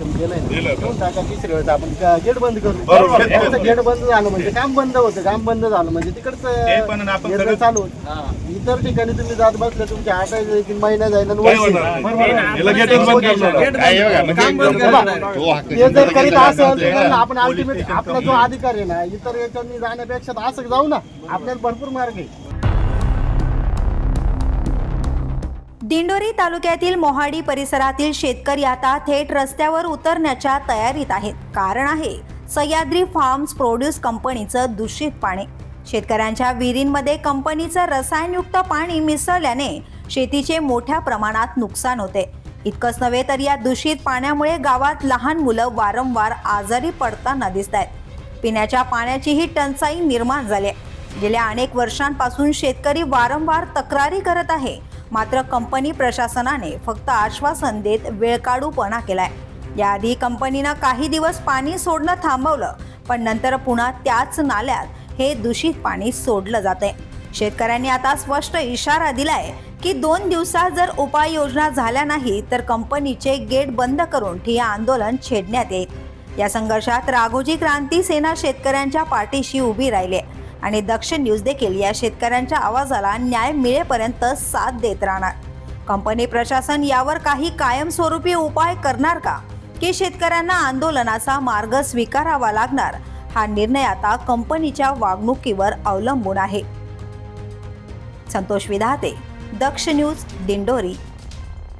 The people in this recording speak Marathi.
घेऊन टाका तिसऱ्या वेळेस आपण. गेट बंद करू. गेट बंद झालं. म्हणजे काम बंद होतं. काम बंद झालं म्हणजे तिकडचं चालू होतं. इतर ठिकाणी तुम्ही जात बसले तुमचे आठ महिना जाईल म्हणजे काम बंद एकदम- करणार. तो हक्क ते जर करीत असेल. आपण अल्टिमेट आपला जो अधिकार आहे ना इतर याच्यानी जाण्यापेक्षा तर असं जाऊ ना. आपल्याला भरपूर मार्ग आहे. दिंडोरी तालुक्यातील मोहाडी परिसरातील शेतकरी आता थेट रस्त्यावर उतरण्याच्या तयारीत आहेत. कारण आहे सह्याद्री फार्म्स प्रोड्यूस कंपनीचं दूषित पाणी. शेतकऱ्यांच्या विहिरींमध्ये कंपनीचं रसायनयुक्त पाणी मिसळल्याने शेतीचे मोठ्या प्रमाणात नुकसान होते. इतकंच नव्हे तर या दूषित पाण्यामुळे गावात लहान मुलं वारंवार आजारी पडताना दिसत आहेत पिण्याच्या पाण्याचीही टंचाई निर्माण झाली आहे. गेल्या अनेक वर्षांपासून शेतकरी वारंवार तक्रारी करत आहे. मात्र कंपनी प्रशासनाने फक्त आश्वासन देत वेळकाढूपणा केलाय. याआधी कंपनीनं काही दिवस पाणी सोडणं थांबवलं पण नंतर पुन्हा त्याच नाल्यात हे दूषित पाणी सोडलं जाते शेतकऱ्यांनी आता स्पष्ट इशारा दिलाय की दोन दिवसात जर उपाययोजना झाल्या नाही तर कंपनीचे गेट बंद करून ठिय्या आंदोलन छेडण्यात येईल. या संघर्षात राघोजी क्रांती सेना शेतकऱ्यांच्या पाठीशी उभी राहिली आणि दक्ष न्यूज देखील या शेतकऱ्यांच्या आवाजाला न्याय मिळेपर्यंत साथ देत राहणार. कंपनी प्रशासन यावर काही कायमस्वरूपी उपाय करणार का? की शेतकऱ्यांना आंदोलनाचा मार्ग स्वीकारावा लागणार? हा निर्णय आता कंपनीच्या वागणुकीवर अवलंबून आहे. संतोष विधाते दक्ष न्यूज दिंडोरी.